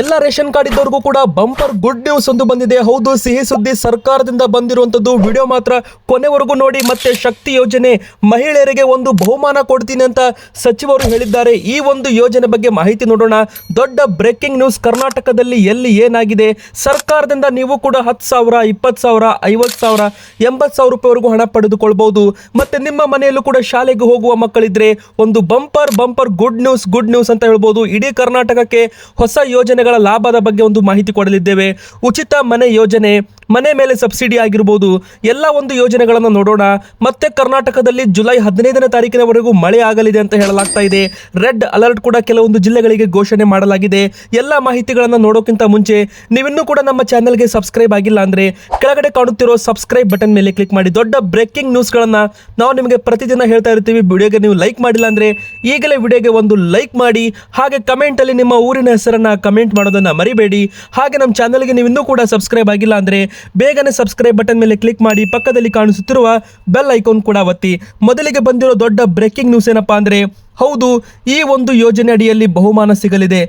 ಎಲ್ಲ ration card ಇದ್ದವರಿಗೂ ಕೂಡ bumper good news ಒಂದು ಬಂದಿದೆ. ಹೌದು, ಸಿಹಿ ಸುದ್ದಿ ಸರ್ಕಾರದಿಂದ ಬಂದಿರುವಂತದ್ದು ವಿಡಿಯೋ ಮಾತ್ರ ಕೊನೆವರೆಗೂ ನೋಡಿ, ಮತ್ತೆ ಶಕ್ತಿ ಯೋಜನೆ ಮಹಿಳೆಯರಿಗೆ ಒಂದು ಬಹುಮಾನ ಕೊಡ್ತೀನಿ ಅಂತ ಸಚಿವರು ಹೇಳಿದ್ದಾರೆ. ಈ ಒಂದು ಯೋಜನೆ ಬಗ್ಗೆ ಮಾಹಿತಿ ನೋಡೋಣ. ದೊಡ್ಡ ಬ್ರೇಕಿಂಗ್ ನ್ಯೂಸ್ ಕರ್ನಾಟಕದಲ್ಲಿ ಎಲ್ಲಿ ಏನಾಗಿದೆ? ಸರ್ಕಾರದಿಂದ ನೀವು ಕೂಡ ಹತ್ತು ಸಾವಿರ, ಇಪ್ಪತ್ತು ಸಾವಿರ, ಐವತ್ತು ಸಾವಿರ, ಎಂಬತ್ತು ಸಾವಿರ ರೂಪಾಯಿವರೆಗೂ ಹಣ ಪಡೆದುಕೊಳ್ಬಹುದು. ಮತ್ತೆ ನಿಮ್ಮ ಮನೆಯಲ್ಲೂ ಕೂಡ ಶಾಲೆಗೆ ಹೋಗುವ ಮಕ್ಕಳಿದ್ರೆ ಒಂದು bumper bumper good news good news ಅಂತ ಹೇಳ್ಬೋದು. ಇಡೀ ಕರ್ನಾಟಕಕ್ಕೆ ಹೊಸ ಯೋಜನೆಗಳ ಲಾಭದ ಬಗ್ಗೆ ಒಂದು ಮಾಹಿತಿ ಕೊಡಲಿದ್ದೇವೆ. ಉಚಿತ ಮನೆ ಯೋಜನೆ ಮನೆ ಮೇಲೆ ಸಬ್ಸಿಡಿ ಆಗಿರ್ಬೋದು, ಎಲ್ಲ ಒಂದು ಯೋಜನೆಗಳನ್ನು ನೋಡೋಣ. ಮತ್ತೆ ಕರ್ನಾಟಕದಲ್ಲಿ ಜುಲೈ ಹದಿನೈದನೇ ತಾರೀಕಿನವರೆಗೂ ಮಳೆ ಆಗಲಿದೆ ಅಂತ ಹೇಳಲಾಗ್ತಾ ಇದೆ. ರೆಡ್ ಅಲರ್ಟ್ ಕೂಡ ಕೆಲವೊಂದು ಜಿಲ್ಲೆಗಳಿಗೆ ಘೋಷಣೆ ಮಾಡಲಾಗಿದೆ. ಎಲ್ಲ ಮಾಹಿತಿಗಳನ್ನು ನೋಡೋಕ್ಕಿಂತ ಮುಂಚೆ ನೀವಿನ್ನೂ ಕೂಡ ನಮ್ಮ ಚಾನೆಲ್ಗೆ ಸಬ್ಸ್ಕ್ರೈಬ್ ಆಗಿಲ್ಲ ಅಂದರೆ ಕೆಳಗಡೆ ಕಾಣುತ್ತಿರೋ ಸಬ್ಸ್ಕ್ರೈಬ್ ಬಟನ್ ಮೇಲೆ ಕ್ಲಿಕ್ ಮಾಡಿ. ದೊಡ್ಡ ಬ್ರೇಕಿಂಗ್ ನ್ಯೂಸ್ಗಳನ್ನು ನಾವು ನಿಮಗೆ ಪ್ರತಿದಿನ ಹೇಳ್ತಾ ಇರ್ತೀವಿ. ವಿಡಿಯೋಗೆ ನೀವು ಲೈಕ್ ಮಾಡಿಲ್ಲ ಅಂದರೆ ಈಗಲೇ ವಿಡಿಯೋಗೆ ಒಂದು ಲೈಕ್ ಮಾಡಿ. ಹಾಗೆ ಕಮೆಂಟಲ್ಲಿ ನಿಮ್ಮ ಊರಿನ ಹೆಸರನ್ನು ಕಮೆಂಟ್ ಮಾಡೋದನ್ನು ಮರಿಬೇಡಿ. ಹಾಗೆ ನಮ್ಮ ಚಾನಲ್ಗೆ ನೀವು ಇನ್ನೂ ಕೂಡ ಸಬ್ಸ್ಕ್ರೈಬ್ ಆಗಿಲ್ಲ ಅಂದ್ರೆ ಬೇಗನೆ ಸಬ್ಸ್ಕ್ರೈಬ್ ಬಟನ್ ಮೇಲೆ ಕ್ಲಿಕ್ ಮಾಡಿ ಪಕ್ಕದಲ್ಲಿ ಕಾಣಿಸುತ್ತಿರುವ ಬೆಲ್ ಐಕಾನ್ ಕೂಡ ಒತ್ತಿ. ಮೊದಲಿಗೆ ಬಂದಿರೋ ದೊಡ್ಡ ಬ್ರೇಕಿಂಗ್ ನ್ಯೂಸ್ ಏನಪ್ಪಾ ಅಂದ್ರೆ, ಹೌದು, ಈ ಒಂದು ಯೋಜನೆ ಅಡಿಯಲ್ಲಿ ಬಹುಮಾನ ಸಿಗಲಿದೆ.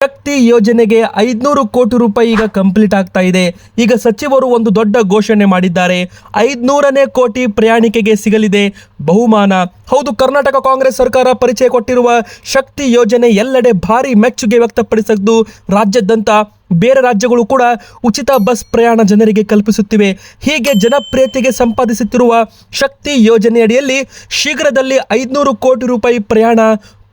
ಶಕ್ತಿ ಯೋಜನೆಗೆ ಐದ್ನೂರು ಕೋಟಿ ರೂಪಾಯಿ ಈಗ ಕಂಪ್ಲೀಟ್ ಆಗ್ತಾ ಇದೆ. ಈಗ ಸಚಿವರು ಒಂದು ದೊಡ್ಡ ಘೋಷಣೆ ಮಾಡಿದ್ದಾರೆ. ಐದ್ನೂರನೇ ಕೋಟಿ ಪ್ರಯಾಣಿಕೆಗೆ ಸಿಗಲಿದೆ ಬಹುಮಾನ. ಹೌದು, ಕರ್ನಾಟಕ ಕಾಂಗ್ರೆಸ್ ಸರ್ಕಾರ ಪರಿಚಯ ಕೊಟ್ಟಿರುವ ಶಕ್ತಿ ಯೋಜನೆ ಎಲ್ಲೆಡೆ ಭಾರಿ ಮೆಚ್ಚುಗೆ ವ್ಯಕ್ತಪಡಿಸಿದ್ದು ರಾಜ್ಯಾದ್ಯಂತ ಬೇರೆ ರಾಜ್ಯಗಳು ಕೂಡ ಉಚಿತ ಬಸ್ ಪ್ರಯಾಣ ಜನರಿಗೆ ಕಲ್ಪಿಸುತ್ತಿವೆ. ಹೀಗೆ ಜನಪ್ರಿಯತೆಗೆ ಸಂಪಾದಿಸುತ್ತಿರುವ ಶಕ್ತಿ ಯೋಜನೆಯಡಿಯಲ್ಲಿ ಶೀಘ್ರದಲ್ಲಿ ಐದುನೂರು ಕೋಟಿ ರೂಪಾಯಿ ಪ್ರಯಾಣ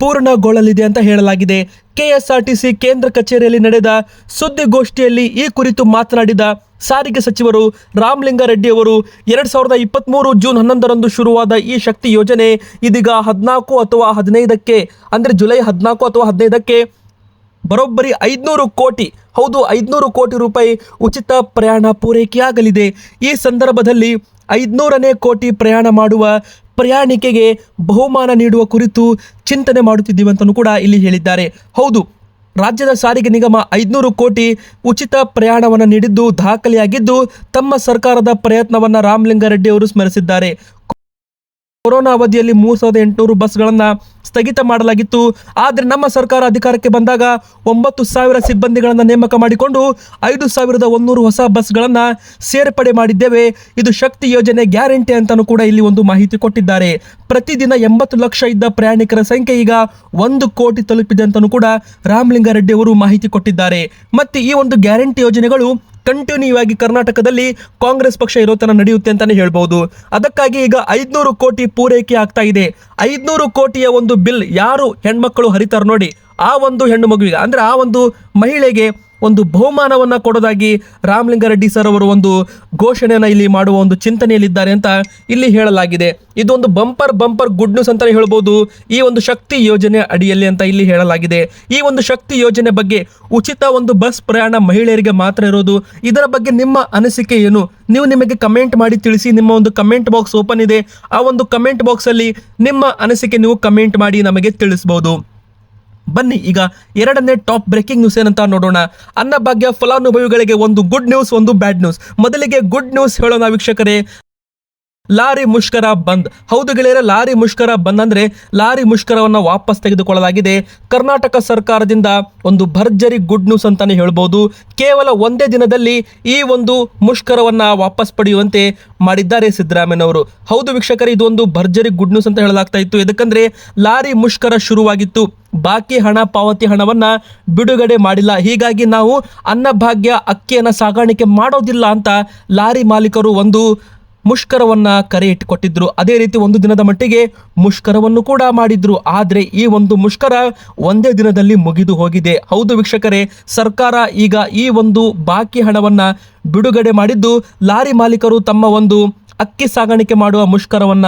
ಪೂರ್ಣಗೊಳ್ಳಲಿದೆ ಅಂತ ಹೇಳಲಾಗಿದೆ. ಕೆಎಸ್ಆರ್ಟಿಸಿ ಕೇಂದ್ರ ಕಚೇರಿಯಲ್ಲಿ ನಡೆದ ಸುದ್ದಿಗೋಷ್ಠಿಯಲ್ಲಿ ಈ ಕುರಿತು ಮಾತನಾಡಿದ ಸಾರಿಗೆ ಸಚಿವರು ರಾಮಲಿಂಗಾರೆಡ್ಡಿ ಅವರು, ಎರಡು ಸಾವಿರದ ಇಪ್ಪತ್ತ್ಮೂರು ಜೂನ್ ಹನ್ನೊಂದರಂದು ಶುರುವಾದ ಈ ಶಕ್ತಿ ಯೋಜನೆ ಇದೀಗ ಹದಿನಾಲ್ಕು ಅಥವಾ ಹದಿನೈದಕ್ಕೆ, ಅಂದರೆ ಜುಲೈ ಹದಿನಾಲ್ಕು ಅಥವಾ ಹದಿನೈದಕ್ಕೆ ಬರೋಬ್ಬರಿ ಐದುನೂರು ಕೋಟಿ ಹೌದು, ಐದುನೂರು ಕೋಟಿ ರೂಪಾಯಿ ಉಚಿತ ಪ್ರಯಾಣ ಪೂರೈಕೆಯಾಗಲಿದೆ. ಈ ಸಂದರ್ಭದಲ್ಲಿ ಐದುನೂರನೇ ಕೋಟಿ ಪ್ರಯಾಣ ಮಾಡುವ ಪ್ರಯಾಣಿಕೆಗೆ ಬಹುಮಾನ ನೀಡುವ ಕುರಿತು ಚಿಂತನೆ ಮಾಡುತ್ತಿದ್ದೀವಿ ಅಂತಲೂ ಕೂಡ ಇಲ್ಲಿ ಹೇಳಿದ್ದಾರೆ. ಹೌದು, ರಾಜ್ಯದ ಸಾರಿಗೆ ನಿಗಮ ಐದುನೂರು ಕೋಟಿ ಉಚಿತ ಪ್ರಯಾಣವನ್ನು ನೀಡಿದ್ದು ದಾಖಲೆಯಾಗಿದ್ದು ತಮ್ಮ ಸರ್ಕಾರದ ಪ್ರಯತ್ನವನ್ನು ರಾಮಲಿಂಗಾರೆಡ್ಡಿ ಅವರು ಸ್ಮರಿಸಿದ್ದಾರೆ. ಕೊರೋನಾ ಅವಧಿಯಲ್ಲಿ ಮೂರು ಸಾವಿರದ ಎಂಟುನೂರು ಬಸ್ಗಳನ್ನು ಸ್ಥಗಿತ ಮಾಡಲಾಗಿತ್ತು. ಆದರೆ ನಮ್ಮ ಸರ್ಕಾರ ಅಧಿಕಾರಕ್ಕೆ ಬಂದಾಗ ಒಂಬತ್ತು ಸಾವಿರ ಸಿಬ್ಬಂದಿಗಳನ್ನು ನೇಮಕ ಮಾಡಿಕೊಂಡು ಐದು ಸಾವಿರದ ಒಂದೂರು ಹೊಸ ಬಸ್ಗಳನ್ನು ಸೇರ್ಪಡೆ ಮಾಡಿದ್ದೇವೆ. ಇದು ಶಕ್ತಿ ಯೋಜನೆ ಗ್ಯಾರಂಟಿ ಅಂತಲೂ ಕೂಡ ಇಲ್ಲಿ ಒಂದು ಮಾಹಿತಿ ಕೊಟ್ಟಿದ್ದಾರೆ. ಪ್ರತಿದಿನ ಎಂಬತ್ತು ಲಕ್ಷ ಇದ್ದ ಪ್ರಯಾಣಿಕರ ಸಂಖ್ಯೆ ಈಗ ಒಂದು ಕೋಟಿ ತಲುಪಿದೆ ಅಂತಲೂ ಕೂಡ ರಾಮಲಿಂಗಾರೆಡ್ಡಿ ಅವರು ಮಾಹಿತಿ ಕೊಟ್ಟಿದ್ದಾರೆ. ಮತ್ತೆ ಈ ಒಂದು ಗ್ಯಾರಂಟಿ ಯೋಜನೆಗಳು ಕಂಟಿನ್ಯೂ ಆಗಿ ಕರ್ನಾಟಕದಲ್ಲಿ ಕಾಂಗ್ರೆಸ್ ಪಕ್ಷ ಇರೋ ತನ ನಡೆಯುತ್ತೆ ಅಂತಾನೆ ಹೇಳ್ಬಹುದು ಅದಕ್ಕಾಗಿ ಈಗ ಐದ್ನೂರು ಕೋಟಿ ಪೂರೈಕೆ ಆಗ್ತಾ ಇದೆ. ಐದ್ನೂರು ಕೋಟಿಯ ಒಂದು ಬಿಲ್ ಯಾರು ಹೆಣ್ಮಕ್ಕಳು ಹರಿತಾರ ನೋಡಿ, ಆ ಒಂದು ಹೆಣ್ಣು ಮಗುವಿಗೆ, ಅಂದ್ರೆ ಆ ಒಂದು ಮಹಿಳೆಗೆ ಒಂದು ಬಹುಮಾನವನ್ನ ಕೊಡೋದಾಗಿ ರಾಮಲಿಂಗಾರೆಡ್ಡಿ ಸರ್ ಅವರು ಒಂದು ಘೋಷಣೆಯನ್ನು ಇಲ್ಲಿ ಮಾಡುವ ಒಂದು ಚಿಂತನೆಯಲ್ಲಿದ್ದಾರೆ ಅಂತ ಇಲ್ಲಿ ಹೇಳಲಾಗಿದೆ. ಇದೊಂದು ಬಂಪರ್ ಬಂಪರ್ ಗುಡ್ ನ್ಯೂಸ್ ಅಂತಾನೆ ಹೇಳ್ಬೋದು. ಈ ಒಂದು ಶಕ್ತಿ ಯೋಜನೆ ಅಡಿಯಲ್ಲಿ ಅಂತ ಇಲ್ಲಿ ಹೇಳಲಾಗಿದೆ. ಈ ಒಂದು ಶಕ್ತಿ ಯೋಜನೆ ಬಗ್ಗೆ ಉಚಿತ ಒಂದು ಬಸ್ ಪ್ರಯಾಣ ಮಹಿಳೆಯರಿಗೆ ಮಾತ್ರ ಇರೋದು. ಇದರ ಬಗ್ಗೆ ನಿಮ್ಮ ಅನಿಸಿಕೆ ಏನು? ನೀವು ನಿಮಗೆ ಕಮೆಂಟ್ ಮಾಡಿ ತಿಳಿಸಿ. ನಿಮ್ಮ ಒಂದು ಕಮೆಂಟ್ ಬಾಕ್ಸ್ ಓಪನ್ ಇದೆ. ಆ ಒಂದು ಕಮೆಂಟ್ ಬಾಕ್ಸ್ ಅಲ್ಲಿ ನಿಮ್ಮ ಅನಿಸಿಕೆ ನೀವು ಕಮೆಂಟ್ ಮಾಡಿ ನಮಗೆ ತಿಳಿಸಬಹುದು ಬನ್ನಿ, ಈಗ ಎರಡನೇ ಟಾಪ್ ಬ್ರೇಕಿಂಗ್ ನ್ಯೂಸ್ ಏನಂತ ನೋಡೋಣ. ಅನ್ನಭಾಗ್ಯ ಫಲಾನುಭವಿಗಳಿಗೆ ಒಂದು ಗುಡ್ ನ್ಯೂಸ್, ಒಂದು ಬ್ಯಾಡ್ ನ್ಯೂಸ್. ಮೊದಲಿಗೆ ಗುಡ್ ನ್ಯೂಸ್ ಹೇಳೋಣ ವೀಕ್ಷಕರೇ. ಲಾರಿ ಮುಷ್ಕರ ಬಂದ್. ಹೌದು ಗೆಳೆಯರ, ಲಾರಿ ಮುಷ್ಕರ ಬಂದ್ ಅಂದ್ರೆ ಲಾರಿ ಮುಷ್ಕರವನ್ನ ವಾಪಸ್ ತೆಗೆದುಕೊಳ್ಳಲಾಗಿದೆ. ಕರ್ನಾಟಕ ಸರ್ಕಾರದಿಂದ ಒಂದು ಭರ್ಜರಿ ಗುಡ್ ನ್ಯೂಸ್ ಅಂತಾನೆ ಹೇಳ್ಬೋದು. ಕೇವಲ ಒಂದೇ ದಿನದಲ್ಲಿ ಈ ಒಂದು ಮುಷ್ಕರವನ್ನ ವಾಪಸ್ ಪಡೆಯುವಂತೆ ಮಾಡಿದ್ದಾರೆ ಸಿದ್ದರಾಮಯ್ಯನವರು. ಹೌದು ವೀಕ್ಷಕರೇ ಇದು ಒಂದು ಭರ್ಜರಿ ಗುಡ್ ನ್ಯೂಸ್ ಅಂತ ಹೇಳಲಾಗ್ತಾ ಇತ್ತು. ಲಾರಿ ಮುಷ್ಕರ ಶುರುವಾಗಿತ್ತು. ಬಾಕಿ ಹಣ, ಪಾವತಿ ಹಣವನ್ನ ಬಿಡುಗಡೆ ಮಾಡಿಲ್ಲ. ಹೀಗಾಗಿ ನಾವು ಅನ್ನಭಾಗ್ಯ ಅಕ್ಕಿಯನ್ನು ಸಾಗಾಣಿಕೆ ಮಾಡೋದಿಲ್ಲ ಅಂತ ಲಾರಿ ಮಾಲೀಕರು ಒಂದು ಮುಷ್ಕರವನ್ನ ಕರೆ ಇಟ್ಟುಕೊಟ್ಟಿದ್ರು ಅದೇ ರೀತಿ ಒಂದು ದಿನದ ಮಟ್ಟಿಗೆ ಮುಷ್ಕರವನ್ನು ಕೂಡ ಮಾಡಿದ್ರು. ಆದರೆ ಈ ಒಂದು ಮುಷ್ಕರ ಒಂದೇ ದಿನದಲ್ಲಿ ಮುಗಿದು ಹೋಗಿದೆ. ಹೌದು ವೀಕ್ಷಕರೇ, ಸರ್ಕಾರ ಈಗ ಈ ಒಂದು ಬಾಕಿ ಹಣವನ್ನ ಬಿಡುಗಡೆ ಮಾಡಿದ್ದು, ಲಾರಿ ಮಾಲೀಕರು ತಮ್ಮ ಒಂದು ಅಕ್ಕಿ ಸಾಗಾಣಿಕೆ ಮಾಡುವ ಮುಷ್ಕರವನ್ನ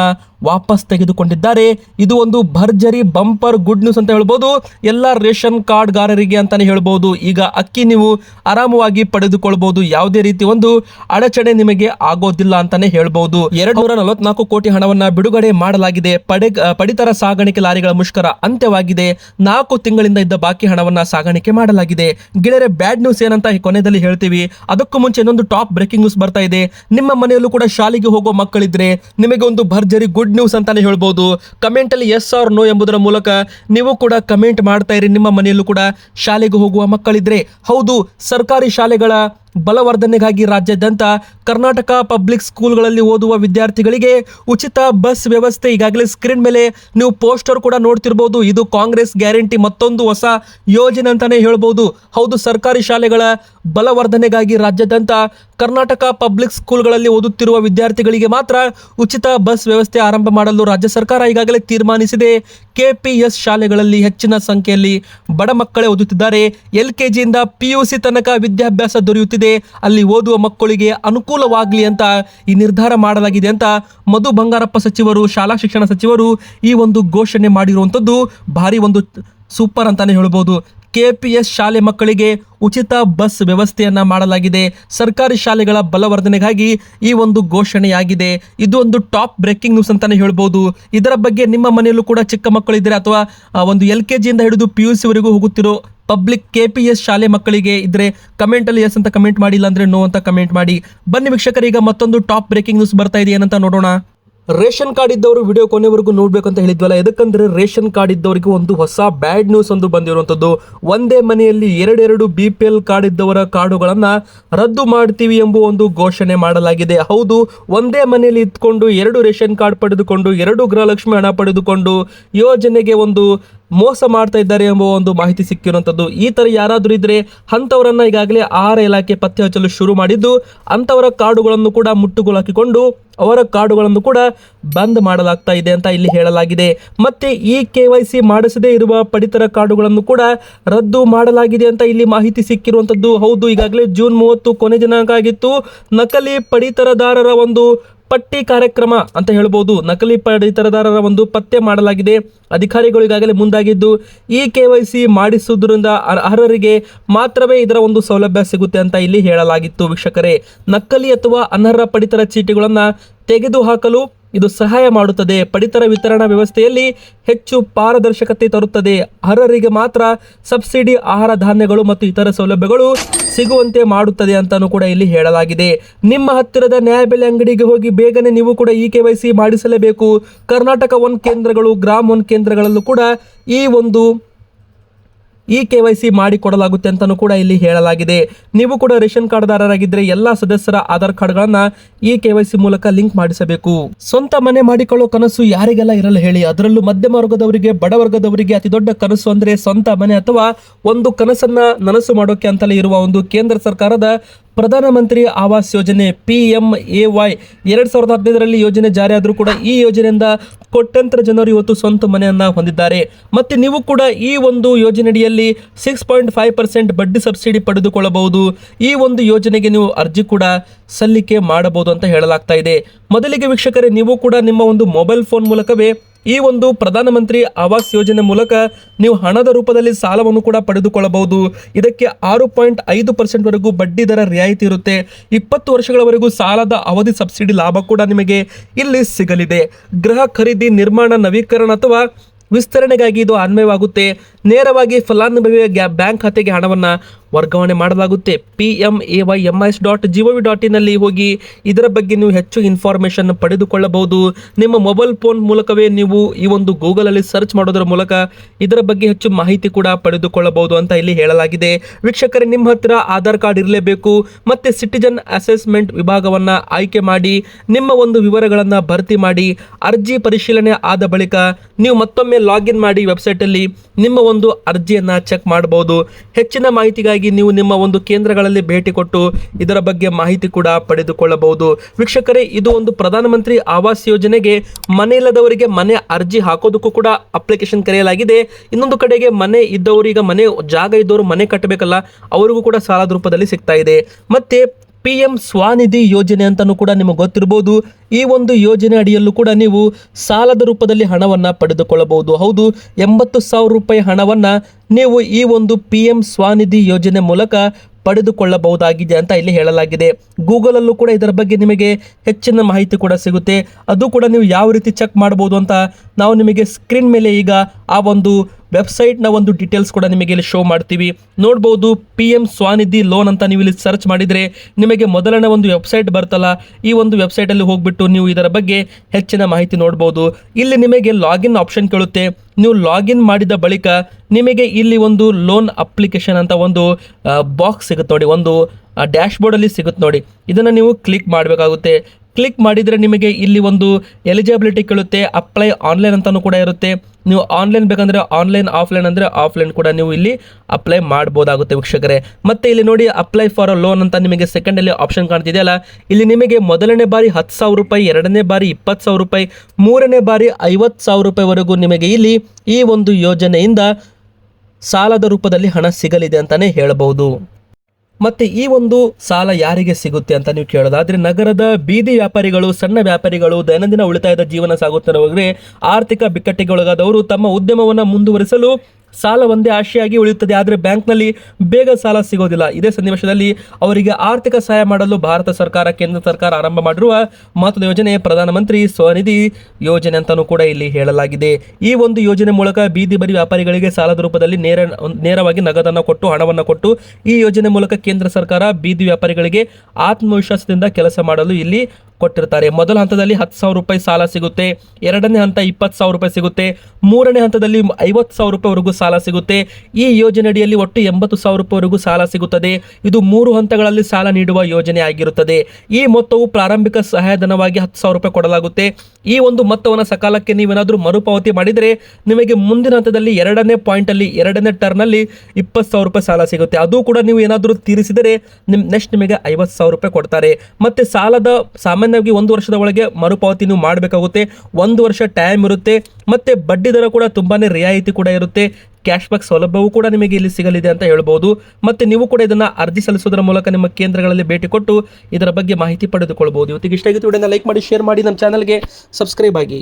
ವಾಪಸ್ ತೆಗೆದುಕೊಂಡಿದ್ದಾರೆ. ಇದು ಒಂದು ಭರ್ಜರಿ ಬಂಪರ್ ಗುಡ್ ನ್ಯೂಸ್ ಅಂತ ಹೇಳ್ಬೋದು. ಎಲ್ಲ ರೇಷನ್ ಕಾರ್ಡ್ಗಾರರಿಗೆ ಅಂತಾನೆ ಹೇಳ್ಬೋದು. ಈಗ ಅಕ್ಕಿ ನೀವು ಆರಾಮವಾಗಿ ಪಡೆದುಕೊಳ್ಬಹುದು ಯಾವುದೇ ರೀತಿ ಒಂದು ಅಡಚಣೆ ನಿಮಗೆ ಆಗೋದಿಲ್ಲ ಅಂತಾನೆ ಹೇಳ್ಬಹುದು ಎರಡು ನೂರ ನಲವತ್ನಾಲ್ಕು ಕೋಟಿ ಹಣವನ್ನ ಬಿಡುಗಡೆ ಮಾಡಲಾಗಿದೆ. ಪಡೆ ಪಡಿತರ ಸಾಗಾಣಿಕೆ ಲಾರಿಗಳ ಮುಷ್ಕರ ಅಂತ್ಯವಾಗಿದೆ. ನಾಲ್ಕು ತಿಂಗಳಿಂದ ಇದ್ದ ಬಾಕಿ ಹಣವನ್ನ ಸಾಗಾಣಿಕೆ ಮಾಡಲಾಗಿದೆ. ಗೆಳೆಯರೆ, ಬ್ಯಾಡ್ ನ್ಯೂಸ್ ಏನಂತ ಕೊನೆಯಲ್ಲಿ ಹೇಳ್ತೀವಿ. ಅದಕ್ಕೂ ಮುಂಚೆ ಇನ್ನೊಂದು ಟಾಪ್ ಬ್ರೇಕಿಂಗ್ ನ್ಯೂಸ್ ಬರ್ತಾ ಇದೆ. ನಿಮ್ಮ ಮನೆಯಲ್ಲೂ ಕೂಡ ಶಾಲೆಗೆ ಹೋಗೋ ಮಕ್ಕಳಿದ್ರೆ ನಿಮಗೆ ಒಂದು ಭರ್ಜರಿ ಗುಡ್ ಗುಡ್ ನ್ಯೂಸ್ ಅಂತಾನೆ ಹೇಳ್ಬೋದು. ಕಮೆಂಟಲ್ಲಿ ಎಸ್ ಆರ್ ನೋ ಎಂಬುದರ ಮೂಲಕ ನೀವು ಕೂಡ ಕಮೆಂಟ್ ಮಾಡ್ತಾ ಇರಿ. ನಿಮ್ಮ ಮನೆಯಲ್ಲೂ ಕೂಡ ಶಾಲೆಗೆ ಹೋಗುವ ಮಕ್ಕಳಿದ್ರೆ. ಹೌದು, ಸರ್ಕಾರಿ ಶಾಲೆಗಳ ಬಲವರ್ಧನೆಗಾಗಿ ರಾಜ್ಯಾದ್ಯಂತ ಕರ್ನಾಟಕ ಪಬ್ಲಿಕ್ ಸ್ಕೂಲ್ಗಳಲ್ಲಿ ಓದುವ ವಿದ್ಯಾರ್ಥಿಗಳಿಗೆ ಉಚಿತ ಬಸ್ ವ್ಯವಸ್ಥೆ. ಈಗಾಗಲೇ ಸ್ಕ್ರೀನ್ ಮೇಲೆ ನೀವು ಪೋಸ್ಟರ್ ಕೂಡ ನೋಡ್ತಿರ್ಬೋದು. ಇದು ಕಾಂಗ್ರೆಸ್ ಗ್ಯಾರಂಟಿ ಮತ್ತೊಂದು ಹೊಸ ಯೋಜನೆ ಅಂತಾನೆ ಹೇಳ್ಬೋದು. ಹೌದು, ಸರ್ಕಾರಿ ಶಾಲೆಗಳ ಬಲವರ್ಧನೆಗಾಗಿ ರಾಜ್ಯಾದ್ಯಂತ ಕರ್ನಾಟಕ ಪಬ್ಲಿಕ್ ಸ್ಕೂಲ್ಗಳಲ್ಲಿ ಓದುತ್ತಿರುವ ವಿದ್ಯಾರ್ಥಿಗಳಿಗೆ ಮಾತ್ರ ಉಚಿತ ಬಸ್ ವ್ಯವಸ್ಥೆ ಆರಂಭ ಮಾಡಲು ರಾಜ್ಯ ಸರ್ಕಾರ ಈಗಾಗಲೇ ತೀರ್ಮಾನಿಸಿದೆ. ಕೆಪಿಎಸ್ ಶಾಲೆಗಳಲ್ಲಿ ಹೆಚ್ಚಿನ ಸಂಖ್ಯೆಯಲ್ಲಿ ಬಡ ಮಕ್ಕಳೇ ಓದುತ್ತಿದ್ದಾರೆ. ಎಲ್ ಕೆ ಜಿಯಿಂದ ಪಿ ಯು ಸಿ ತನಕ ವಿದ್ಯಾಭ್ಯಾಸ ದೊರೆಯುತ್ತಿದೆ. ಅಲ್ಲಿ ಓದುವ ಮಕ್ಕಳಿಗೆ ಅನುಕೂಲವಾಗಲಿ ಅಂತ ಈ ನಿರ್ಧಾರ ಮಾಡಲಾಗಿದೆ ಅಂತ ಮಧು ಬಂಗಾರಪ್ಪ ಸಚಿವರು, ಶಾಲಾ ಶಿಕ್ಷಣ ಸಚಿವರು ಈ ಒಂದು ಘೋಷಣೆ ಮಾಡಿರುವಂಥದ್ದು ಭಾರಿ ಒಂದು ಸೂಪರ್ ಅಂತಾನೆ ಹೇಳ್ಬೋದು. ಕೆಪಿಎಸ್ ಶಾಲೆ ಮಕ್ಕಳಿಗೆ ಉಚಿತ ಬಸ್ ವ್ಯವಸ್ಥೆಯನ್ನ ಮಾಡಲಾಗಿದೆ. ಸರ್ಕಾರಿ ಶಾಲೆಗಳ ಬಲವರ್ಧನೆಗಾಗಿ ಈ ಒಂದು ಘೋಷಣೆಯಾಗಿದೆ. ಇದು ಒಂದು ಟಾಪ್ ಬ್ರೇಕಿಂಗ್ ನ್ಯೂಸ್ ಅಂತಾನೆ ಹೇಳ್ಬೋದು. ಇದರ ಬಗ್ಗೆ ನಿಮ್ಮ ಮನೆಯಲ್ಲೂ ಕೂಡ ಚಿಕ್ಕ ಮಕ್ಕಳಿದ್ರೆ ಅಥವಾ ಒಂದು ಎಲ್ ಕೆ ಜಿಯಿಂದ ಹಿಡಿದು ಪಿ ಯು ಸಿವರೆಗೂ ಹೋಗುತ್ತಿರೋ ಪಬ್ಲಿಕ್ ಕೆ ಪಿ ಎಸ್ ಶಾಲೆ ಮಕ್ಕಳಿಗೆ ಇದ್ರೆ ಕಮೆಂಟಲ್ಲಿ ಎಸ್ ಅಂತ ಕಮೆಂಟ್ ಮಾಡಿಲ್ಲ ಅಂದ್ರೆ ನೋ ಅಂತ ಕಮೆಂಟ್ ಮಾಡಿ. ಬನ್ನಿ ವೀಕ್ಷಕರೀಗ ಮತ್ತೊಂದು ಟಾಪ್ ಬ್ರೇಕಿಂಗ್ ನ್ಯೂಸ್ ಬರ್ತಾ ಇದೆ, ಏನಂತ ನೋಡೋಣ. ರೇಷನ್ ಕಾರ್ಡ್ ಇದ್ದವರು ವಿಡಿಯೋ ಕೊನೆವರೆಗೂ ನೋಡ್ಬೇಕು ಅಂತ ಹೇಳಿದ್ವಲ್ಲ, ಎದಕ್ಕಂದ್ರೆ ರೇಷನ್ ಕಾರ್ಡ್ ಇದ್ದವರಿಗೆ ಒಂದು ಹೊಸ ಬ್ಯಾಡ್ ನ್ಯೂಸ್ ಒಂದು ಬಂದಿರುವಂಥದ್ದು. ಒಂದೇ ಮನೆಯಲ್ಲಿ ಎರಡೆರಡು ಬಿ ಪಿ ಎಲ್ ಕಾರ್ಡ್ ಇದ್ದವರ ಕಾರ್ಡುಗಳನ್ನು ರದ್ದು ಮಾಡ್ತೀವಿ ಎಂಬ ಒಂದು ಘೋಷಣೆ ಮಾಡಲಾಗಿದೆ. ಹೌದು, ಒಂದೇ ಮನೆಯಲ್ಲಿ ಇದ್ಕೊಂಡು ಎರಡು ರೇಷನ್ ಕಾರ್ಡ್ ಪಡೆದುಕೊಂಡು, ಎರಡು ಗೃಹಲಕ್ಷ್ಮಿ ಹಣ ಪಡೆದುಕೊಂಡು ಯೋಜನೆಗೆ ಒಂದು ಮೋಸ ಮಾಡ್ತಾ ಇದ್ದಾರೆ ಎಂಬ ಒಂದು ಮಾಹಿತಿ ಸಿಕ್ಕಿರುವಂಥದ್ದು ಈ ಥರ ಯಾರಾದರೂ ಇದ್ರೆ ಅಂಥವರನ್ನು ಈಗಾಗಲೇ ಆಹಾರ ಇಲಾಖೆ ಪತ್ತೆ ಹಚ್ಚಲು ಶುರು ಮಾಡಿದ್ದು, ಅಂಥವರ ಕಾರ್ಡುಗಳನ್ನು ಕೂಡ ಮುಟ್ಟುಗೋಲಾಕಿಕೊಂಡು ಅವರ ಕಾರ್ಡುಗಳನ್ನು ಕೂಡ ಬಂದ್ ಮಾಡಲಾಗ್ತಾ ಇದೆ ಅಂತ ಇಲ್ಲಿ ಹೇಳಲಾಗಿದೆ. ಮತ್ತೆ ಈ ಕೆ ವೈ ಸಿ ಮಾಡಿಸದೇ ಇರುವ ಪಡಿತರ ಕಾರ್ಡುಗಳನ್ನು ಕೂಡ ರದ್ದು ಮಾಡಲಾಗಿದೆ ಅಂತ ಇಲ್ಲಿ ಮಾಹಿತಿ ಸಿಕ್ಕಿರುವಂಥದ್ದು ಹೌದು, ಈಗಾಗಲೇ ಜೂನ್ ಮೂವತ್ತು ಕೊನೆ ದಿನಾಂಕ ಆಗಿತ್ತು. ನಕಲಿ ಪಡಿತರದಾರರ ಒಂದು ಪಟ್ಟಿ ಕಾರ್ಯಕ್ರಮ ಅಂತ ಹೇಳ್ಬೋದು. ನಕಲಿ ಪಡಿತರದಾರರ ಒಂದು ಪತ್ತೆ ಮಾಡಲಾಗಿದೆ. ಅಧಿಕಾರಿಗಳು ಈಗಾಗಲೇ ಮುಂದಾಗಿದ್ದು, ಈ ಕೆ ವೈ ಸಿ ಮಾಡಿಸುವುದರಿಂದ ಅರ್- ಅರ್ಹರಿಗೆ ಮಾತ್ರವೇ ಇದರ ಒಂದು ಸೌಲಭ್ಯ ಸಿಗುತ್ತೆ ಅಂತ ಇಲ್ಲಿ ಹೇಳಲಾಗಿತ್ತು. ವೀಕ್ಷಕರೇ, ನಕಲಿ ಅಥವಾ ಅನರ್ಹ ಪಡಿತರ ಚೀಟಿಗಳನ್ನು ತೆಗೆದುಹಾಕಲು ಇದು ಸಹಾಯ ಮಾಡುತ್ತದೆ. ಪಡಿತರ ವಿತರಣಾ ವ್ಯವಸ್ಥೆಯಲ್ಲಿ ಹೆಚ್ಚು ಪಾರದರ್ಶಕತೆ ತರುತ್ತದೆ. ಅರ್ಹರಿಗೆ ಮಾತ್ರ ಸಬ್ಸಿಡಿ, ಆಹಾರ ಧಾನ್ಯಗಳು ಮತ್ತು ಇತರ ಸೌಲಭ್ಯಗಳು ಸಿಗುವಂತೆ ಮಾಡುತ್ತದೆ ಅಂತಾನೂ ಕೂಡ ಇಲ್ಲಿ ಹೇಳಲಾಗಿದೆ. ನಿಮ್ಮ ಹತ್ತಿರದ ನ್ಯಾಯಬೆಲೆ ಅಂಗಡಿಗೆ ಹೋಗಿ ಬೇಗನೆ ನೀವು ಕೂಡ ಇ ಕೆ ವೈ ಸಿ ಮಾಡಿಸಲೇಬೇಕು. ಕರ್ನಾಟಕ ಒನ್ ಕೇಂದ್ರಗಳು, ಗ್ರಾಮ ಒನ್ ಕೇಂದ್ರಗಳಲ್ಲೂ ಕೂಡ ಈ ಒಂದು ಇ ಕೆ ವೈ ಸಿ ಮಾಡಿಕೊಡಲಾಗುತ್ತೆ ಅಂತಲೂ ಕೂಡ ಇಲ್ಲಿ ಹೇಳಲಾಗಿದೆ. ನೀವು ಕೂಡ ರೇಷನ್ ಕಾರ್ಡ್ದಾರರಾಗಿದ್ದರೆ ಎಲ್ಲ ಸದಸ್ಯರ ಆಧಾರ್ ಕಾರ್ಡ್ಗಳನ್ನು ಇ ಕೆ ವೈ ಸಿ ಮೂಲಕ ಲಿಂಕ್ ಮಾಡಿಸಬೇಕು. ಸ್ವಂತ ಮನೆ ಮಾಡಿಕೊಳ್ಳೋ ಕನಸು ಯಾರಿಗೆಲ್ಲ ಇರಲ್ಲ ಹೇಳಿ. ಅದರಲ್ಲೂ ಮಧ್ಯಮ ವರ್ಗದವರಿಗೆ ಬಡವರ್ಗದವರಿಗೆ ಅತಿ ದೊಡ್ಡ ಕನಸು ಅಂದ್ರೆ ಸ್ವಂತ ಮನೆ ಅಥವಾ ಒಂದು ಕನಸನ್ನ ನನಸು ಮಾಡೋಕೆ ಅಂತಲೇ ಇರುವ ಒಂದು ಕೇಂದ್ರ ಸರ್ಕಾರದ ಪ್ರಧಾನಮಂತ್ರಿ ಆವಾಸ್ ಯೋಜನೆ ಪಿ ಎಂ ಎ ವೈ ಎರಡು ಸಾವಿರದ ಹದಿನೈದರಲ್ಲಿ ಯೋಜನೆ ಜಾರಿಯಾದರೂ ಕೂಡ ಈ ಯೋಜನೆಯಿಂದ ಕೋಟ್ಯಂತರ ಜನರು ಇವತ್ತು ಸ್ವಂತ ಮನೆಯನ್ನು ಹೊಂದಿದ್ದಾರೆ. ಮತ್ತು ನೀವು ಕೂಡ ಈ ಒಂದು ಯೋಜನೆಯಡಿಯಲ್ಲಿ ಸಿಕ್ಸ್ ಪಾಯಿಂಟ್ ಫೈವ್ ಪರ್ಸೆಂಟ್ ಬಡ್ಡಿ ಸಬ್ಸಿಡಿ ಪಡೆದುಕೊಳ್ಳಬಹುದು. ಈ ಒಂದು ಯೋಜನೆಗೆ ನೀವು ಅರ್ಜಿ ಕೂಡ ಸಲ್ಲಿಕೆ ಮಾಡಬಹುದು ಅಂತ ಹೇಳಲಾಗ್ತಾ ಇದೆ. ಮೊದಲಿಗೆ ವೀಕ್ಷಕರೇ, ನೀವು ಕೂಡ ನಿಮ್ಮ ಒಂದು ಮೊಬೈಲ್ ಫೋನ್ ಮೂಲಕವೇ ಈ ಒಂದು ಪ್ರಧಾನಮಂತ್ರಿ ಆವಾಸ್ ಯೋಜನೆ ಮೂಲಕ ನೀವು ಹಣದ ರೂಪದಲ್ಲಿ ಸಾಲವನ್ನು ಕೂಡ ಪಡೆದುಕೊಳ್ಳಬಹುದು. ಇದಕ್ಕೆ ಆರು ಪಾಯಿಂಟ್ ಐದು ಪರ್ಸೆಂಟ್ ವರೆಗೂ ಬಡ್ಡಿ ದರ ರಿಯಾಯಿತಿ ಇರುತ್ತೆ. ಇಪ್ಪತ್ತು ವರ್ಷಗಳವರೆಗೂ ಸಾಲದ ಅವಧಿ ಸಬ್ಸಿಡಿ ಲಾಭ ಕೂಡ ನಿಮಗೆ ಇಲ್ಲಿ ಸಿಗಲಿದೆ. ಗೃಹ ಖರೀದಿ ನಿರ್ಮಾಣ ನವೀಕರಣ ಅಥವಾ ವಿಸ್ತರಣೆಗಾಗಿ ಇದು ಅನ್ವಯವಾಗುತ್ತೆ. ನೇರವಾಗಿ ಫಲಾನುಭವಿಯ ಬ್ಯಾಂಕ್ ಖಾತೆಗೆ ಹಣವನ್ನು ವರ್ಗಾವಣೆ ಮಾಡಲಾಗುತ್ತೆ. P M A Y M S dot G O V dot ಇನ್ನಲ್ಲಿ ಹೋಗಿ ಇದರ ಬಗ್ಗೆ ನೀವು ಹೆಚ್ಚು ಇನ್ಫಾರ್ಮೇಷನ್ ಪಡೆದುಕೊಳ್ಳಬಹುದು. ನಿಮ್ಮ ಮೊಬೈಲ್ ಫೋನ್ ಮೂಲಕವೇ ನೀವು ಈ ಒಂದು ಗೂಗಲಲ್ಲಿ ಸರ್ಚ್ ಮಾಡೋದರ ಮೂಲಕ ಇದರ ಬಗ್ಗೆ ಹೆಚ್ಚು ಮಾಹಿತಿ ಕೂಡ ಪಡೆದುಕೊಳ್ಳಬಹುದು ಅಂತ ಇಲ್ಲಿ ಹೇಳಲಾಗಿದೆ. ವೀಕ್ಷಕರೇ, ನಿಮ್ಮ ಹತ್ರ ಆಧಾರ್ ಕಾರ್ಡ್ ಇರಲೇಬೇಕು. ಮತ್ತೆ ಸಿಟಿಜನ್ ಅಸೆಸ್ಮೆಂಟ್ ವಿಭಾಗವನ್ನ ಆಯ್ಕೆ ಮಾಡಿ, ನಿಮ್ಮ ಒಂದು ವಿವರಗಳನ್ನು ಭರ್ತಿ ಮಾಡಿ, ಅರ್ಜಿ ಪರಿಶೀಲನೆ ಆದ ಬಳಿಕ ನೀವು ಮತ್ತೊಮ್ಮೆ ಲಾಗಿನ್ ಮಾಡಿ ವೆಬ್ಸೈಟಲ್ಲಿ ನಿಮ್ಮ ಒಂದು ಅರ್ಜಿಯನ್ನ ಚೆಕ್ ಮಾಡಬಹುದು ಹೆಚ್ಚಿನ ಮಾಹಿತಿಗಾಗಿ ನೀವು ನಿಮ್ಮ ಒಂದು ಕೇಂದ್ರಗಳಲ್ಲಿ ಭೇಟಿ ಕೊಟ್ಟು ಇದರ ಬಗ್ಗೆ ಮಾಹಿತಿ ಕೂಡ ಪಡೆದುಕೊಳ್ಳಬಹುದು. ವೀಕ್ಷಕರೇ, ಇದು ಒಂದು ಪ್ರಧಾನಮಂತ್ರಿ ಆವಾಸ್ ಯೋಜನೆಗೆ ಮನೆ ಇಲ್ಲದವರಿಗೆ ಮನೆ ಅರ್ಜಿ ಹಾಕೋದಕ್ಕೂ ಕೂಡ ಅಪ್ಲಿಕೇಶನ್ ಕರೆಯಲಾಗಿದೆ. ಇನ್ನೊಂದು ಕಡೆಗೆ ಮನೆ ಇದ್ದವರು ಈಗ ಮನೆ ಜಾಗ ಇದ್ದವರು ಮನೆ ಕಟ್ಟಬೇಕಲ್ಲ, ಅವರಿಗೂ ಕೂಡ ಸಾಲದ ರೂಪದಲ್ಲಿ ಸಿಗ್ತಾ ಇದೆ. ಮತ್ತೆ ಪಿ ಎಂ ಸ್ವಾನಿಧಿ ಯೋಜನೆ ಅಂತಲೂ ಕೂಡ ನಿಮಗೆ ಗೊತ್ತಿರ್ಬೋದು. ಈ ಒಂದು ಯೋಜನೆ ಅಡಿಯಲ್ಲೂ ಕೂಡ ನೀವು ಸಾಲದ ರೂಪದಲ್ಲಿ ಹಣವನ್ನು ಪಡೆದುಕೊಳ್ಳಬಹುದು. ಹೌದು, ಎಂಬತ್ತು ಸಾವಿರ ರೂಪಾಯಿ ಹಣವನ್ನು ನೀವು ಈ ಒಂದು ಪಿ ಎಂ ಸ್ವಾನಿಧಿ ಯೋಜನೆ ಮೂಲಕ ಪಡೆದುಕೊಳ್ಳಬಹುದಾಗಿದೆ ಅಂತ ಇಲ್ಲಿ ಹೇಳಲಾಗಿದೆ. ಗೂಗಲಲ್ಲೂ ಕೂಡ ಇದರ ಬಗ್ಗೆ ನಿಮಗೆ ಹೆಚ್ಚಿನ ಮಾಹಿತಿ ಕೂಡ ಸಿಗುತ್ತೆ. ಅದು ಕೂಡ ನೀವು ಯಾವ ರೀತಿ ಚೆಕ್ ಮಾಡ್ಬೋದು ಅಂತ ನಾವು ನಿಮಗೆ ಸ್ಕ್ರೀನ್ ಮೇಲೆ ಈಗ ಆ ಒಂದು ವೆಬ್ಸೈಟ್ನ ಒಂದು ಡೀಟೇಲ್ಸ್ ಕೂಡ ನಿಮಗೆ ಇಲ್ಲಿ ಶೋ ಮಾಡ್ತೀವಿ. ನೋಡ್ಬೋದು ಪಿ ಎಂ ಸ್ವಾನಿಧಿ ಲೋನ್ ಅಂತ ನೀವು ಇಲ್ಲಿ ಸರ್ಚ್ ಮಾಡಿದರೆ ನಿಮಗೆ ಮೊದಲನೇ ಒಂದು ವೆಬ್ಸೈಟ್ ಬರ್ತಲ್ಲ. ಈ ಒಂದು ವೆಬ್ಸೈಟಲ್ಲಿ ಹೋಗ್ಬಿಟ್ಟು ನೀವು ಇದರ ಬಗ್ಗೆ ಹೆಚ್ಚಿನ ಮಾಹಿತಿ ನೋಡ್ಬೋದು. ಇಲ್ಲಿ ನಿಮಗೆ ಲಾಗಿನ್ ಆಪ್ಷನ್ ಕೇಳುತ್ತೆ. ನೀವು ಲಾಗಿನ್ ಮಾಡಿದ ಬಳಿಕ ನಿಮಗೆ ಇಲ್ಲಿ ಒಂದು ಲೋನ್ ಅಪ್ಲಿಕೇಶನ್ ಅಂತ ಒಂದು ಬಾಕ್ಸ್ ಸಿಗುತ್ತೆ ನೋಡಿ. ಒಂದು ಡ್ಯಾಶ್ ಬೋರ್ಡಲ್ಲಿ ಸಿಗುತ್ತೆ ನೋಡಿ. ಇದನ್ನು ನೀವು ಕ್ಲಿಕ್ ಮಾಡಬೇಕಾಗುತ್ತೆ. ಕ್ಲಿಕ್ ಮಾಡಿದರೆ ನಿಮಗೆ ಇಲ್ಲಿ ಒಂದು ಎಲಿಜಿಬಿಲಿಟಿ ಕೇಳುತ್ತೆ, ಅಪ್ಲೈ ಆನ್ಲೈನ್ ಅಂತಲೂ ಕೂಡ ಇರುತ್ತೆ. ನೀವು ಆನ್ಲೈನ್ ಬೇಕಂದರೆ ಆನ್ಲೈನ್, ಆಫ್ಲೈನ್ ಅಂದರೆ ಆಫ್ಲೈನ್ ಕೂಡ ನೀವು ಇಲ್ಲಿ ಅಪ್ಲೈ ಮಾಡ್ಬೋದಾಗುತ್ತೆ ವೀಕ್ಷಕರೇ. ಮತ್ತೆ ಇಲ್ಲಿ ನೋಡಿ ಅಪ್ಲೈ ಫಾರ್ ಅ ಲೋನ್ ಅಂತ ನಿಮಗೆ ಸೆಕೆಂಡಲ್ಲಿ ಆಪ್ಷನ್ ಕಾಣ್ತಿದೆಯಲ್ಲ ಇಲ್ಲಿ ನಿಮಗೆ ಮೊದಲನೇ ಬಾರಿ ಹತ್ತು ಸಾವಿರ ರೂಪಾಯಿ, ಎರಡನೇ ಬಾರಿ ಇಪ್ಪತ್ತು ಸಾವಿರ ರೂಪಾಯಿ, ಮೂರನೇ ಬಾರಿ ಐವತ್ತು ಸಾವಿರ ರೂಪಾಯಿವರೆಗೂ ನಿಮಗೆ ಇಲ್ಲಿ ಈ ಒಂದು ಯೋಜನೆಯಿಂದ ಸಾಲದ ರೂಪದಲ್ಲಿ ಹಣ ಸಿಗಲಿದೆ ಅಂತಲೇ ಹೇಳಬಹುದು. ಮತ್ತೆ ಈ ಒಂದು ಸಾಲ ಯಾರಿಗೆ ಸಿಗುತ್ತೆ ಅಂತ ನೀವು ಕೇಳೋದಾದ್ರೆ ನಗರದ ಬೀದಿ ವ್ಯಾಪಾರಿಗಳು, ಸಣ್ಣ ವ್ಯಾಪಾರಿಗಳು ದೈನಂದಿನ ಉಳಿತಾಯದ ಜೀವನ ಸಾಗುತ್ತಿರುವವರಿಗೆ ಆರ್ಥಿಕ ಬಿಕ್ಕಟ್ಟಿಗೊಳಗಾದವರು ತಮ್ಮ ಉದ್ಯಮವನ್ನು ಮುಂದುವರಿಸಲು ಸಾಲ ಒಂದೇ ಆಶೆಯಾಗಿ ಉಳಿಯುತ್ತದೆ, ಆದರೆ ಬ್ಯಾಂಕ್ನಲ್ಲಿ ಬೇಗ ಸಾಲ ಸಿಗೋದಿಲ್ಲ. ಇದೇ ಸನ್ನಿವೇಶದಲ್ಲಿ ಅವರಿಗೆ ಆರ್ಥಿಕ ಸಹಾಯ ಮಾಡಲು ಭಾರತ ಸರ್ಕಾರ, ಕೇಂದ್ರ ಸರ್ಕಾರ ಆರಂಭ ಮಾಡಿರುವ ಮಹತ್ವದ ಯೋಜನೆ ಪ್ರಧಾನಮಂತ್ರಿ ಸ್ವನಿಧಿ ಯೋಜನೆ ಅಂತಲೂ ಕೂಡ ಇಲ್ಲಿ ಹೇಳಲಾಗಿದೆ. ಈ ಒಂದು ಯೋಜನೆ ಮೂಲಕ ಬೀದಿ ಬರಿ ವ್ಯಾಪಾರಿಗಳಿಗೆ ಸಾಲದ ರೂಪದಲ್ಲಿ ನೇರ, ನೇರವಾಗಿ ನಗದನ್ನು ಕೊಟ್ಟು, ಹಣವನ್ನು ಕೊಟ್ಟು, ಈ ಯೋಜನೆ ಮೂಲಕ ಕೇಂದ್ರ ಸರ್ಕಾರ ಬೀದಿ ವ್ಯಾಪಾರಿಗಳಿಗೆ ಆತ್ಮವಿಶ್ವಾಸದಿಂದ ಕೆಲಸ ಮಾಡಲು ಇಲ್ಲಿ ಕೊಟ್ಟಿರ್ತಾರೆ. ಮೊದಲ ಹಂತದಲ್ಲಿ ಹತ್ತು ಸಾವಿರ ರೂಪಾಯಿ ಸಾಲ ಸಿಗುತ್ತೆ. ಎರಡನೇ ಹಂತ ಇಪ್ಪತ್ತು ಸಾವಿರ ರೂಪಾಯಿ ಸಿಗುತ್ತೆ. ಮೂರನೇ ಹಂತದಲ್ಲಿ ಐವತ್ತು ಸಾವಿರ ರೂಪಾಯಿವರೆಗೂ ಸಾಲ ಸಿಗುತ್ತೆ. ಈ ಯೋಜನೆಯಡಿಯಲ್ಲಿ ಒಟ್ಟು ಎಂಬತ್ತು ಸಾವಿರ ರೂಪಾಯಿವರೆಗೂ ಸಾಲ ಸಿಗುತ್ತದೆ. ಇದು ಮೂರು ಹಂತಗಳಲ್ಲಿ ಸಾಲ ನೀಡುವ ಯೋಜನೆ ಆಗಿರುತ್ತದೆ. ಈ ಮೊತ್ತವು ಪ್ರಾರಂಭಿಕ ಸಹಾಯಧನವಾಗಿ ಹತ್ತು ಸಾವಿರ ರೂಪಾಯಿ ಕೊಡಲಾಗುತ್ತೆ. ಈ ಒಂದು ಮೊತ್ತವನ್ನು ಸಕಾಲಕ್ಕೆ ನೀವೇನಾದರೂ ಮರುಪಾವತಿ ಮಾಡಿದರೆ ನಿಮಗೆ ಮುಂದಿನ ಹಂತದಲ್ಲಿ ಎರಡನೇ ಪಾಯಿಂಟಲ್ಲಿ, ಎರಡನೇ ಟರ್ನಲ್ಲಿ ಇಪ್ಪತ್ತು ಸಾವಿರ ರೂಪಾಯಿ ಸಾಲ ಸಿಗುತ್ತೆ. ಅದು ಕೂಡ ನೀವು ಏನಾದರೂ ತೀರಿಸಿದರೆ ನಿಮ್ಮ ನೆಕ್ಸ್ಟ್ ನಿಮಗೆ ಐವತ್ತು ಸಾವಿರ ರೂಪಾಯಿ ಕೊಡ್ತಾರೆ. ಮತ್ತೆ ಸಾಲದ ಸಾಮಾನ್ಯವಾಗಿ ಒಂದು ವರ್ಷದ ಒಳಗೆ ಮರುಪಾವತಿ ಮಾಡಬೇಕಾಗುತ್ತೆ. ಒಂದು ವರ್ಷ ಟೈಮ್ ಇರುತ್ತೆ. ಮತ್ತೆ ಬಡ್ಡಿ ದರ ಕೂಡ ತುಂಬಾನೇ ರಿಯಾಯಿತಿ ಕೂಡ ಇರುತ್ತೆ. ಕ್ಯಾಶ್ ಬ್ಯಾಕ್ ಸೌಲಭ್ಯವೂ ಕೂಡ ನಿಮಗೆ ಇಲ್ಲಿ ಸಿಗಲಿದೆ ಅಂತ ಹೇಳ್ಬೋದು. ಮತ್ತೆ ನೀವು ಕೂಡ ಇದನ್ನ ಅರ್ಜಿ ಸಲ್ಲಿಸೋದರ ಮೂಲಕ ನಿಮ್ಮ ಕೇಂದ್ರಗಳಲ್ಲಿ ಭೇಟಿ ಕೊಟ್ಟು ಇದರ ಬಗ್ಗೆ ಮಾಹಿತಿ ಪಡೆದುಕೊಳ್ಬಹುದು ಇವತ್ತಿಗೆ ಇಷ್ಟ ಆಗಿತ್ತು ವಿಡಿಯೋನ ಲೈಕ್ ಮಾಡಿ ಶೇರ್ ಮಾಡಿ. ನಮ್ಮ ಚಾನಲ್ಗೆ ಸಬ್ಸ್ಕ್ರೈಬ್ ಆಗಿ.